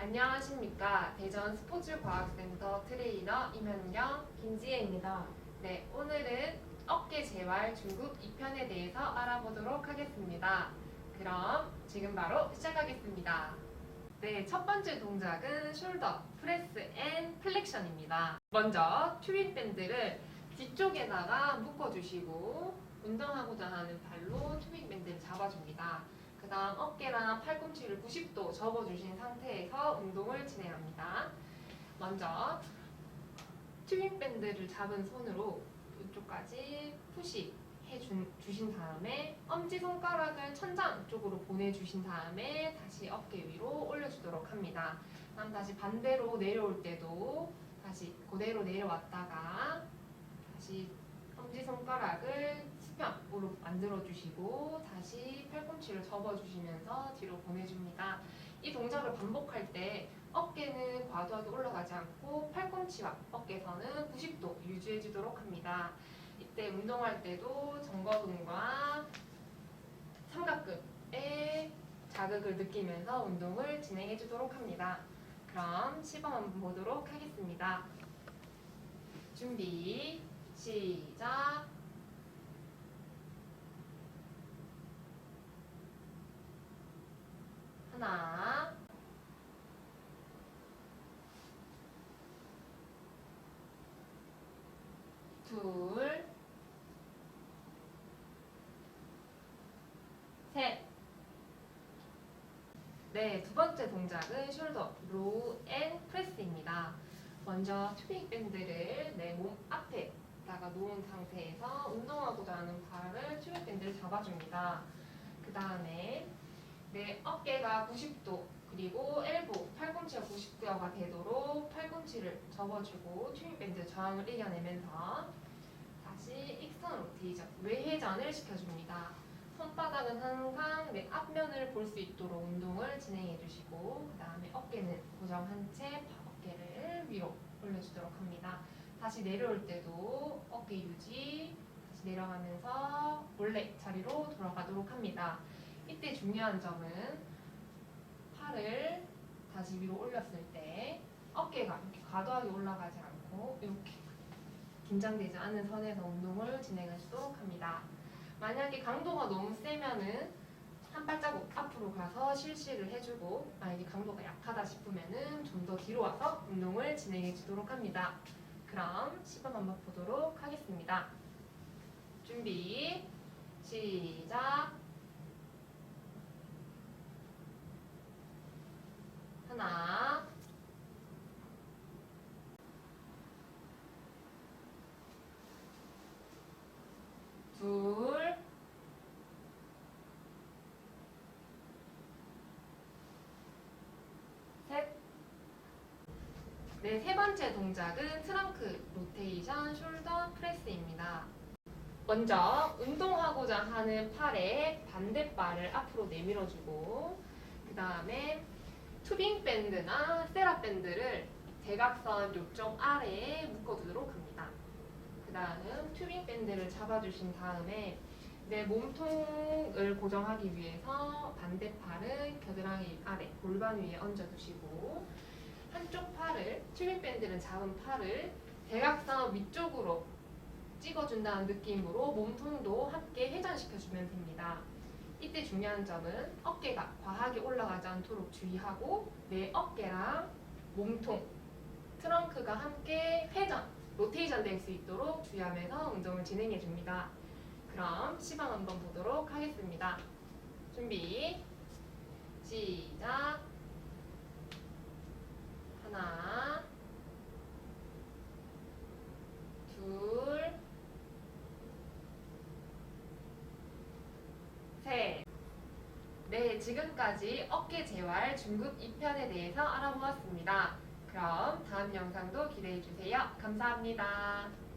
안녕하십니까. 대전 스포츠과학센터 트레이너 임현경, 김지혜입니다. 네, 오늘은 어깨 재활 중급 2편에 대해서 알아보도록 하겠습니다. 그럼 지금 바로 시작하겠습니다. 네, 첫 번째 동작은 숄더, 프레스 앤 플렉션입니다. 먼저 튜빅 밴드를 뒤쪽에다가 묶어주시고 운동하고자 하는 발로 튜빅 밴드를 잡아줍니다. 그 다음 어깨랑 팔꿈치를 90도 접어주신 상태에서 운동을 진행합니다. 먼저 튜빙 밴드를 잡은 손으로 이쪽까지 푸시 해준 주신 다음에 엄지 손가락을 천장 쪽으로 보내주신 다음에 다시 어깨 위로 올려주도록 합니다. 그럼 다시 반대로 내려올 때도 다시 그대로 내려왔다가 다시 엄지 손가락을 수평으로 만들어 주시고 다시 팔꿈치를 접어 주시면서 뒤로 보내줍니다. 이 동작을 반복할 때 어깨는 과도하게 올라가지 않고 팔꿈치와 어깨선은 90도 유지해 주도록 합니다. 이때 운동할 때도 정거근과 삼각근에 자극을 느끼면서 운동을 진행해 주도록 합니다. 그럼 시범 한번 보도록 하겠습니다. 준비, 시작! 하나, 둘, 셋. 네, 두 번째 동작은 숄더 로우 앤 프레스입니다. 먼저 튜빅 밴드를 내 몸 앞에다가 놓은 상태에서 운동하고자 하는 발을 튜빅 밴드를 잡아줍니다. 그 다음에 내 어깨가 90도 그리고 엘보, 팔꿈치가 90도가 되도록 팔꿈치를 접어주고 튜빅 밴드 저항을 이겨내면서 다시 익선 로테이션, 외회전을 시켜줍니다. 손바닥은 항상 내 앞면을 볼 수 있도록 운동을 진행해 주시고 그 다음에 어깨는 고정한 채 어깨를 위로 올려주도록 합니다. 다시 내려올 때도 어깨 유지 다시 내려가면서 원래 자리로 돌아가도록 합니다. 이때 중요한 점은 팔을 다시 위로 올렸을 때 어깨가 이렇게 과도하게 올라가지 않고 이렇게 긴장되지 않은 선에서 운동을 진행하도록 합니다. 만약에 강도가 너무 세면은 한 발자국 앞으로 가서 실시를 해주고 만약에 강도가 약하다 싶으면은 좀 더 뒤로 와서 운동을 진행해 주도록 합니다. 그럼 시범 한번 보도록 하겠습니다. 준비 시작 하나 둘 셋. 네, 세 번째 동작은 트렁크 로테이션 숄더 프레스입니다. 먼저 운동하고자 하는 팔의 반대발을 앞으로 내밀어주고 그 다음에 투빙 밴드나 세라 밴드를 대각선 요쪽 아래에 묶어두도록 합니다. 그 다음 튜빙 밴드를 잡아주신 다음에 내 몸통을 고정하기 위해서 반대팔은 겨드랑이 아래 골반 위에 얹어두시고 한쪽 팔을 튜빙 밴드를 잡은 팔을 대각선 위쪽으로 찍어준다는 느낌으로 몸통도 함께 회전시켜주면 됩니다. 이때 중요한 점은 어깨가 과하게 올라가지 않도록 주의하고 내 어깨랑 몸통, 트렁크가 함께 회전, 로테이션 될 수 있도록 주의하면서 운동을 진행해 줍니다. 그럼 시범 한번 보도록 하겠습니다. 준비, 시작. 하나, 둘, 셋. 네, 지금까지 어깨 재활 중급 2편에 대해서 알아보았습니다. 그럼 다음 영상도 기대해 주세요. 감사합니다.